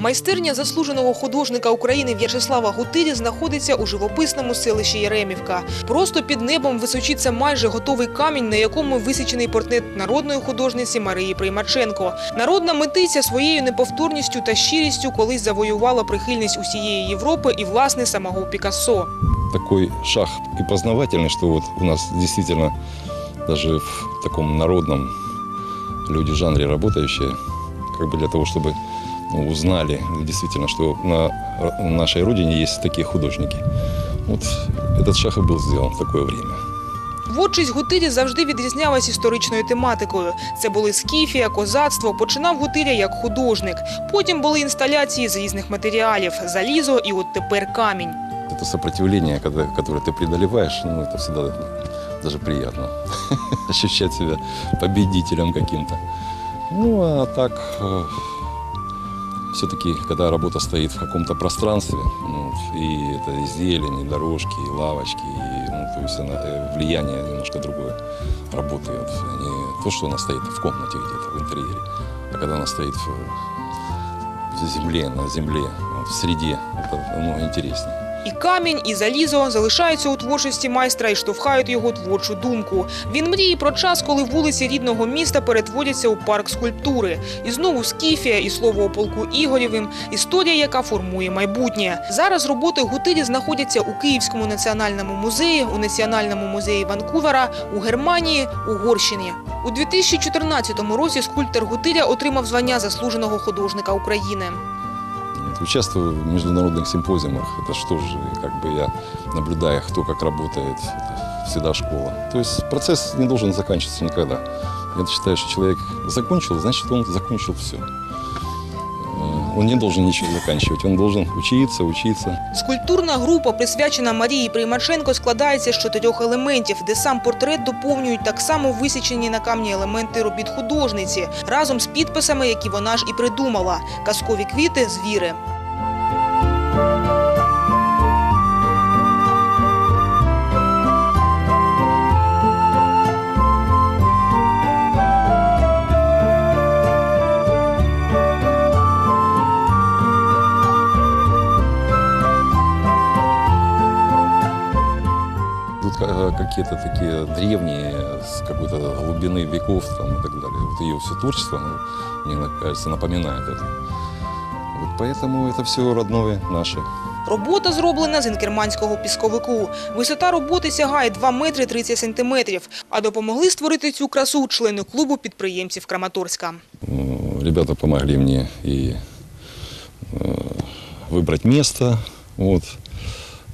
Майстерня заслуженого художника України В'ячеслава Гутирі знаходиться у живописному селищі Яремівка. Просто під небом височиться майже готовий камінь, на якому висічений портрет народної художниці Марії Приймаченко. Народна митиця своєю неповторністю та щирістю колись завоювала прихильність усієї Європи і власне самого Пікассо. такой шаг и познавательный, что вот у нас действительно даже в таком народном люди жанре работающие, как бы для того, чтобы ну, узнали действительно, что на р- нашей родине есть такие художники. Вот этот шаг и был сделан в такое время. Творчість Гутирі завжди відрізнялась історичною тематикою. Це були скіфія, козацтво. Починав Гутиря як художник. Потім були інсталяції з різних матеріалів – залізо і от тепер камінь. Это сопротивление, когда, которое ты преодолеваешь, ну, это всегда даже приятно. Ощущать себя победителем каким-то. Ну, а так, все-таки, когда работа стоит в каком-то пространстве, ну, и это и зелень, и дорожки, и лавочки, и, ну, то есть она, э, влияние немножко другое работает. Не то, что она стоит в комнате где-то, в интерьере, а когда она стоит в, в земле, на земле, вот, в среде, это намного интереснее. І камінь, і залізо залишаються у творчості майстра і штовхають його творчу думку. Він мріє про час, коли вулиці рідного міста перетворяться у парк скульптури. І знову скіфія, і слово о полку Ігорєвим, історія, яка формує майбутнє. Зараз роботи Гутирі знаходяться у Київському національному музеї, у Національному музеї Ванкувера, у Германії, Угорщині. У 2014 році скульптор Гутиря отримав звання заслуженого художника України. Вот, Участвую в международных симпозиумах. Это что же, как бы я наблюдаю, кто как работает, это всегда школа. То есть процесс не должен заканчиваться никогда. Я считаю, что человек закончил, значит, он закончил все. Он не должен ничего заканчивать, он должен учиться, учиться. Скульптурна група, присвячена Марії Приймаченко, складається з чотирьох елементів, де сам портрет доповнюють так само висічені на камні елементи робіт художниці, разом з підписами, які вона ж і придумала – казкові квіти, звіри. какие-то такие древние, с какой-то глубины веков там, и так далее. Вот ее все творчество, ну, мне кажется, напоминает это. Вот поэтому это все родное наше. Робота зроблена з інкерманського пісковику. Висота роботи сягає 2 метри 30 сантиметрів. А допомогли створити цю красу члени клубу підприємців Краматорська. Э, Ребята помогли мне и э, выбрать место.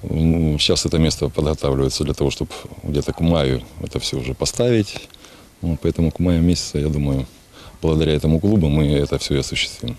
Вот. М, Сейчас это место подготавливается для того, чтобы где-то к маю это все уже поставить. Ну, поэтому к маю месяца, я думаю, благодаря этому клубу мы это все и осуществим.